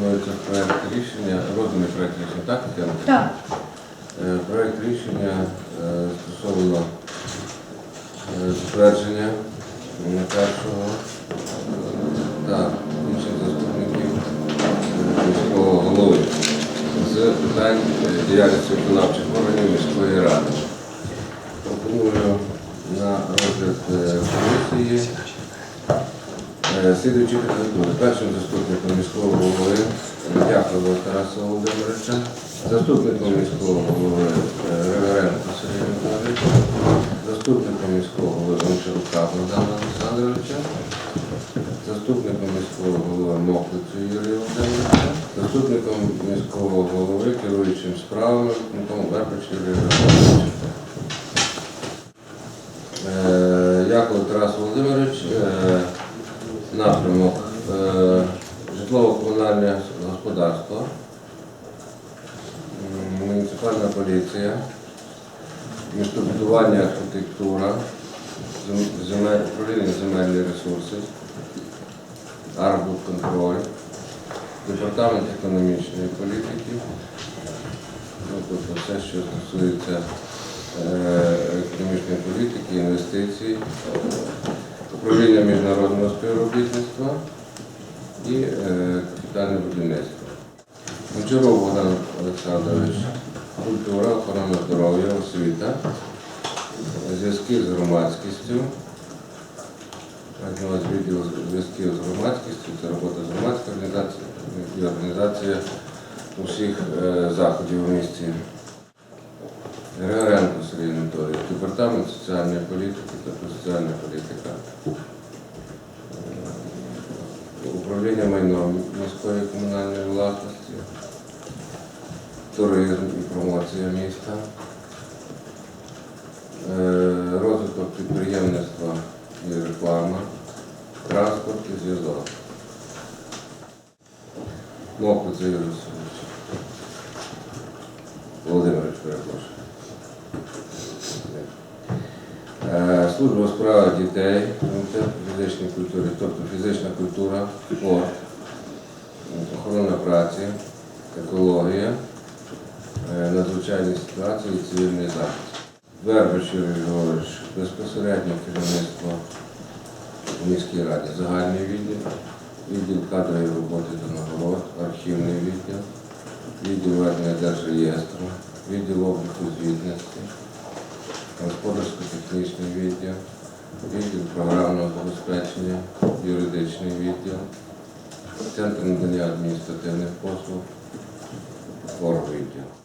пропонується проект рішення, розданий проект рішення, так, Тетяна? Так, Е, Проект рішення е, стосовно е, затвердження першого та інших заступників міського голови з питань діяльності виконавчих органів міської ради. Пропоную на розгляд комісії слідуючі кандидатури. Першим заступником Дякова Тараса Володимировича, заступником міського голови е, Реверенко Сергія Михайловича, заступником міського голови Гончарука Богдана Олександровича, заступником міського голови Моклицю Юрія Володимировича, заступником міського голови, керуючим справами, Вербич Юрія Володимировича. Е, Яков Тарас Володимирович, е, напрямок житлово-комунальне господарство, муніципальна поліція, містобудування, архітектура, земель, управління земельні ресурси, арбудконтроль, департамент економічної політики, ну, тобто все, що стосується е, економічної політики, інвестицій, управління міжнародного співробітництва Гончаров Богдан Олександрович, культура, охорона здоров'я, освіта, зв'язки з громадськістю. На увазі відділ зв'язків з громадськістю, це робота з громадською організацією і організація усіх е, заходів у місті. Григоренко Сергій Анатолійович, департамент соціальної політики та соціальна політика. Е, Управління майном міської комунальної власності, туризм і промоція міста, Е, розвиток підприємництва і реклама, транспорт і зв'язок. Мокко це Юрій Васильович. Володимирович, перепрошую. Е, Служба у справах дітей, комітет фізичної культури, тобто фізична культура, спорт, охорона праці, екологія, надзвичайні ситуації і цивільний захист. Вербич Юрій безпосередньо керівництво в міській раді, загальний відділ, відділ кадрової роботи та нагород, архівний відділ, відділ ведення держреєстру, відділ обліку звітності, господарсько-технічний відділ, відділ програмного забезпечення, юридичний відділ, центр надання адміністративних послуг, відділ.